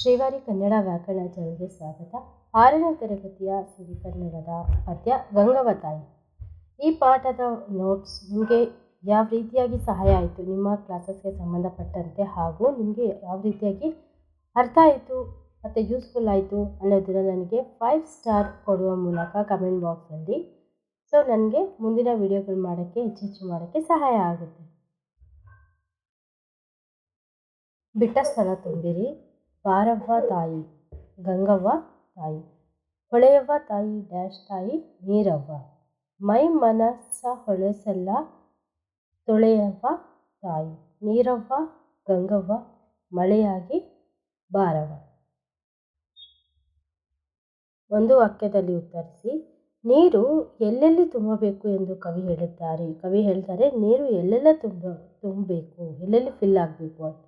ಶ್ರೀವಾರಿ ಕನ್ನಡ ವ್ಯಾಕರಣ ಸ್ವಾಗತ. ಆರನೇ ತರಗತಿಯ ಸಿರಿ ಕನ್ನಡದ ಪದ್ಯ ಗಂಗವತಾಯಿ. ಈ ಪಾಠದ ನೋಟ್ಸ್ ನಿಮಗೆ ಯಾವ ರೀತಿಯಾಗಿ ಸಹಾಯ ಆಯಿತು, ನಿಮ್ಮ ಕ್ಲಾಸಸ್ಗೆ ಸಂಬಂಧಪಟ್ಟಂತೆ ಹಾಗೂ ನಿಮಗೆ ಯಾವ ರೀತಿಯಾಗಿ ಅರ್ಥ ಆಯಿತು ಮತ್ತು ಯೂಸ್ಫುಲ್ ಆಯಿತು ಅನ್ನೋದನ್ನು ನನಗೆ ಫೈವ್ ಸ್ಟಾರ್ ಕೊಡುವ ಮೂಲಕ ಕಮೆಂಟ್ ಬಾಕ್ಸಲ್ಲಿ ಸೊ ನನಗೆ ಮುಂದಿನ ವಿಡಿಯೋಗಳು ಮಾಡೋಕ್ಕೆ, ಹೆಚ್ಚು ಹೆಚ್ಚು ಮಾಡೋಕ್ಕೆ ಸಹಾಯ ಆಗುತ್ತೆ. ಬಿಟ್ಟ ಸ್ಥಳ ತುಂಬಿರಿ. ಬಾರವ್ವ ತಾಯಿ, ಗಂಗವ್ವ ತಾಯಿ, ಹೊಳೆಯವ್ವ ತಾಯಿ ಡ್ಯಾಶ್ ತಾಯಿ ನೀರವ್ವ. ಮೈ ಮನಸ್ಸ ಹೊಳೆಸಲ್ಲ ತೊಳೆಯವ್ವ ತಾಯಿ, ನೀರವ್ವ, ಗಂಗವ್ವ, ಮಳೆಯಾಗಿ ಬಾರವ್ವ. ಒಂದು ವಾಕ್ಯದಲ್ಲಿ ಉತ್ತರಿಸಿ, ನೀರು ಎಲ್ಲೆಲ್ಲಿ ತುಂಬಬೇಕು ಎಂದು ಕವಿ ಹೇಳುತ್ತಾರೆ. ಕವಿ ಹೇಳ್ತಾರೆ, ನೀರು ಎಲ್ಲೆಲ್ಲ ತುಂಬ, ತುಂಬಬೇಕು, ಎಲ್ಲೆಲ್ಲಿ ಫಿಲ್ ಆಗಬೇಕು ಅಂತ.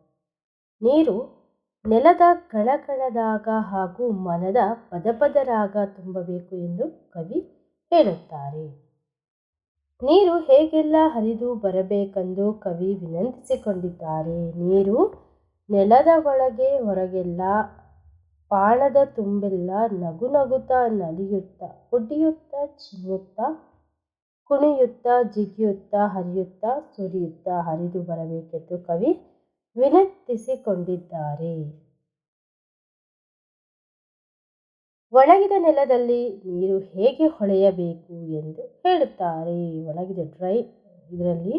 ನೀರು ನೆಲದ ಕಳಕಳದಾಗ ಹಾಗೂ ಮನದ ಪದಪದರಾಗ ತುಂಬಬೇಕು ಎಂದು ಕವಿ ಹೇಳುತ್ತಾರೆ. ನೀರು ಹೇಗೆಲ್ಲ ಹರಿದು ಬರಬೇಕೆಂದು ಕವಿ ವಿನಂತಿಸಿಕೊಂಡಿದ್ದಾರೆ. ನೀರು ನೆಲದ ಒಳಗೆ ಹೊರಗೆಲ್ಲ, ಪಾಣದ ತುಂಬೆಲ್ಲ ನಗು ನಗುತ್ತಾ ನಲಿಯುತ್ತಾ, ಕುಡಿಯುತ್ತಾ, ಚಿಮ್ಮುತ್ತಾ, ಕುಣಿಯುತ್ತಾ, ಜಿಗಿಯುತ್ತಾ, ಹರಿಯುತ್ತಾ, ಸುರಿಯುತ್ತಾ ಹರಿದು ಬರಬೇಕೆಂದು ಕವಿ ವಿನಂತಿಸಿಕೊಂಡಿದ್ದಾರೆ. ಒಣಗಿದ ನೆಲದಲ್ಲಿ ನೀರು ಹೇಗೆ ಹೊಳೆಯಬೇಕು ಎಂದು ಹೇಳುತ್ತಾರೆ. ಒಣಗಿದ ಡ್ರೈ, ಇದರಲ್ಲಿ,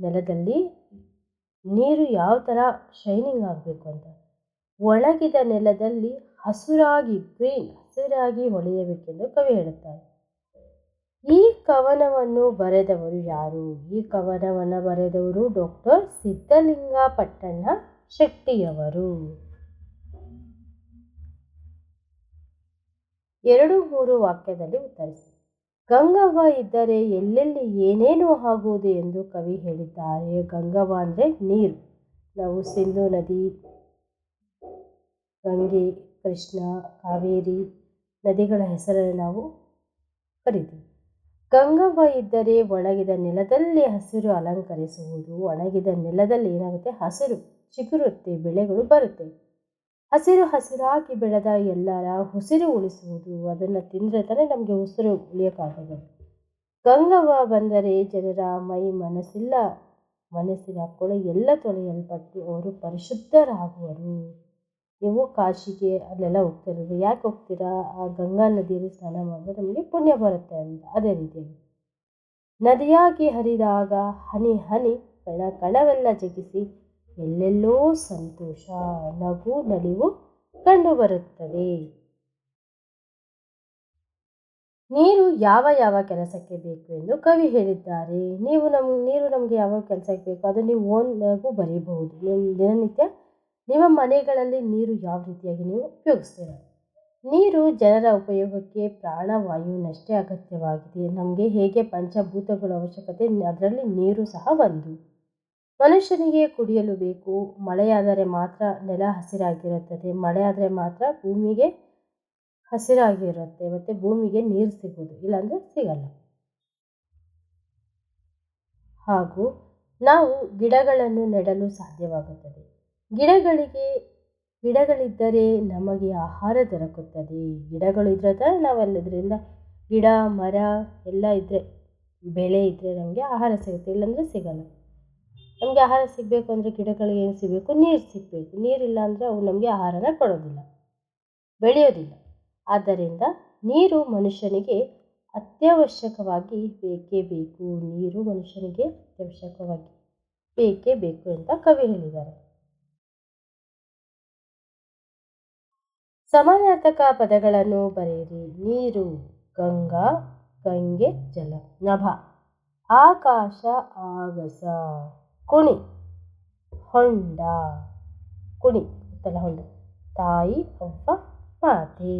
ನೆಲದಲ್ಲಿ ನೀರು ಯಾವ ಥರ ಶೈನಿಂಗ್ ಆಗಬೇಕು ಅಂತ. ಒಣಗಿದ ನೆಲದಲ್ಲಿ ಹಸುರಾಗಿ, ಗ್ರೀನ್ ಹಸಿರಾಗಿ ಹೊಳೆಯಬೇಕೆಂದು ಕವಿ ಹೇಳುತ್ತಾರೆ. ಈ ಕವನವನ್ನು ಬರೆದವರು ಯಾರು? ಈ ಕವನವನ್ನು ಬರೆದವರು ಡಾಕ್ಟರ್ ಸಿದ್ಧಲಿಂಗ ಪಟ್ಟಣ್ಣ ಶೆಟ್ಟಿಯವರು. ಎರಡು ಮೂರು ವಾಕ್ಯದಲ್ಲಿ ಉತ್ತರಿಸಿ. ಗಂಗವ್ವ ಇದ್ದರೆ ಎಲ್ಲೆಲ್ಲಿ ಏನೇನು ಆಗುವುದು ಎಂದು ಕವಿ ಹೇಳಿದ್ದಾರೆ. ಗಂಗವ್ವ ಅಂದರೆ ನೀರು. ನಾವು ಸಿಂಧು ನದಿ, ಗಂಗೆ, ಕೃಷ್ಣ, ಕಾವೇರಿ ನದಿಗಳ ಹೆಸರನ್ನು ನಾವು ಕರಿತೀವಿ. ಗಂಗವ್ವ ಇದ್ದರೆ ಒಣಗಿದ ನೆಲದಲ್ಲಿ ಹಸಿರು ಅಲಂಕರಿಸುವುದು. ಒಣಗಿದ ನೆಲದಲ್ಲಿ ಏನಾಗುತ್ತೆ? ಹಸಿರು ಚಿಗುರುತ್ತೆ, ಬೆಳೆಗಳು ಬರುತ್ತೆ. ಹಸಿರು ಹಸಿರಾಗಿ ಬೆಳೆದ ಎಲ್ಲರ ಉಸಿರು ಉಳಿಸುವುದು. ಅದನ್ನು ತಿಂದರೆ ತಾನೇ ನಮಗೆ ಉಸಿರು ಉಳಿಯೋಕ್ಕಾಗೋದು. ಗಂಗವ್ವ ಬಂದರೆ ಜನರ ಮೈ ಮನಸ್ಸಿಲ್ಲ. ಮನಸ್ಸಿನ ಕೊಳೆ ಎಲ್ಲ ತೊಳೆಯಲ್ಪಟ್ಟು ಅವರು ಪರಿಶುದ್ಧರಾಗುವರು. ನೀವು ಕಾಶಿಗೆ ಅಲ್ಲೆಲ್ಲ ಹೋಗ್ತಿರೋದು. ಯಾಕೆ ಹೋಗ್ತೀರಾ? ಆ ಗಂಗಾ ನದಿಯಲ್ಲಿ ಸ್ನಾನ ಮಾಡಿದ್ರೆ ನಮಗೆ ಪುಣ್ಯ ಬರುತ್ತೆ ಅಂತ. ಅದೇ ರೀತಿಯಲ್ಲಿ ನದಿಯಾಗಿ ಹರಿದಾಗ ಹನಿ ಹನಿ ಕಣ ಕಣವೆಲ್ಲ ಜಗಿಸಿ ಎಲ್ಲೆಲ್ಲೋ ಸಂತೋಷ, ನಗು ನಲಿವು ಕಂಡುಬರುತ್ತದೆ ನೀರು ಯಾವ ಯಾವ ಕೆಲಸಕ್ಕೆ ಬೇಕು ಎಂದು ಕವಿ ಹೇಳಿದ್ದಾರೆ. ನೀವು ನಮ್ಗೆ ನೀರು ನಮಗೆ ಯಾವ ಕೆಲಸಕ್ಕೆ ಬೇಕು, ಅದು ನೀವು ಓನ್ನಾಗೂ ಬರೀಬಹುದು. ನಿಮ್ಮ ದಿನನಿತ್ಯ ನಿಮ್ಮ ಮನೆಗಳಲ್ಲಿ ನೀರು ಯಾವ ರೀತಿಯಾಗಿ ನೀವು ಉಪಯೋಗಿಸ್ತೀರ? ನೀರು ಜನರ ಉಪಯೋಗಕ್ಕೆ ಪ್ರಾಣವಾಯುವಿನಷ್ಟೇ ಅಗತ್ಯವಾಗಿದೆ. ನಮಗೆ ಹೇಗೆ ಪಂಚಭೂತಗಳ ಅವಶ್ಯಕತೆ, ಅದರಲ್ಲಿ ನೀರು ಸಹ ಒಂದು. ಮನುಷ್ಯನಿಗೆ ಕುಡಿಯಲು ಬೇಕು. ಮಳೆಯಾದರೆ ಮಾತ್ರ ನೆಲ ಹಸಿರಾಗಿರುತ್ತದೆ. ಮಳೆಯಾದರೆ ಮಾತ್ರ ಭೂಮಿಗೆ ಹಸಿರಾಗಿರುತ್ತೆ. ಮತ್ತು ಭೂಮಿಗೆ ನೀರು ಸಿಗೋದು ಇಲ್ಲಾಂದರೆ ಸಿಗಲ್ಲ. ಹಾಗೂ ನಾವು ಗಿಡಗಳನ್ನು ನೆಡಲು ಸಾಧ್ಯವಾಗುತ್ತದೆ. ಗಿಡಗಳಿಗೆ, ಗಿಡಗಳಿದ್ದರೆ ನಮಗೆ ಆಹಾರ ದೊರಕುತ್ತದೆ. ಗಿಡಗಳು ನಾವು ನಾವೆಲ್ಲದರಿಂದ ಗಿಡ, ಮರ ಎಲ್ಲ ಇದ್ದರೆ ಬೆಳೆ ಇದ್ದರೆ ನಮಗೆ ಆಹಾರ ಸಿಗುತ್ತೆ. ಇಲ್ಲಾಂದರೆ ಸಿಗಲ್ಲ. ನಮಗೆ ಆಹಾರ ಸಿಗಬೇಕು ಅಂದರೆ ಗಿಡಗಳಿಗೆ ಏನು ಸಿಗಬೇಕು? ನೀರು ಸಿಗಬೇಕು. ನೀರಿಲ್ಲ ಅಂದರೆ ಅವು ನಮಗೆ ಆಹಾರನ ಕೊಡೋದಿಲ್ಲ. ಬೆಳೆಯೋದಿಲ್ಲ. ಆದ್ದರಿಂದ ನೀರು ಮನುಷ್ಯನಿಗೆ ಅತ್ಯವಶ್ಯಕವಾಗಿ ಬೇಕೇ ಬೇಕು. ನೀರು ಮನುಷ್ಯನಿಗೆ ಅತ್ಯವಶ್ಯಕವಾಗಿ ಬೇಕೇ ಬೇಕು ಅಂತ ಕವಿ ಹೇಳಿದ್ದಾರೆ. ಸಮಾನಾರ್ಥಕ ಪದಗಳನ್ನು ಬರೆಯಿರಿ. ನೀರು, ಗಂಗಾ, ಗಂಗೆ, ಜಲ, ನಭ, ಆಕಾಶ, ಆಗಸ, ಕುಣಿ, ಹೊಂಡ, ಕುಣಿ ಅಂತಲ್ಲ ಹೊಂಡ, ತಾಯಿ ಒಬ್ಬ ಮಾತೆ.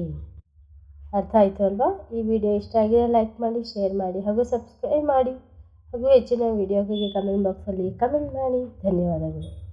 ಅರ್ಥ ಆಯಿತು ಅಲ್ವಾ? ಈ ವಿಡಿಯೋ ಇಷ್ಟ ಆಗಿದೆ ಲೈಕ್ ಮಾಡಿ, ಶೇರ್ ಮಾಡಿ ಹಾಗೂ ಸಬ್ಸ್ಕ್ರೈಬ್ ಮಾಡಿ ಹಾಗೂ ಹೆಚ್ಚಿನ ವಿಡಿಯೋಗಳಿಗೆ ಕಮೆಂಟ್ ಬಾಕ್ಸಲ್ಲಿ ಕಮೆಂಟ್ ಮಾಡಿ. ಧನ್ಯವಾದಗಳು.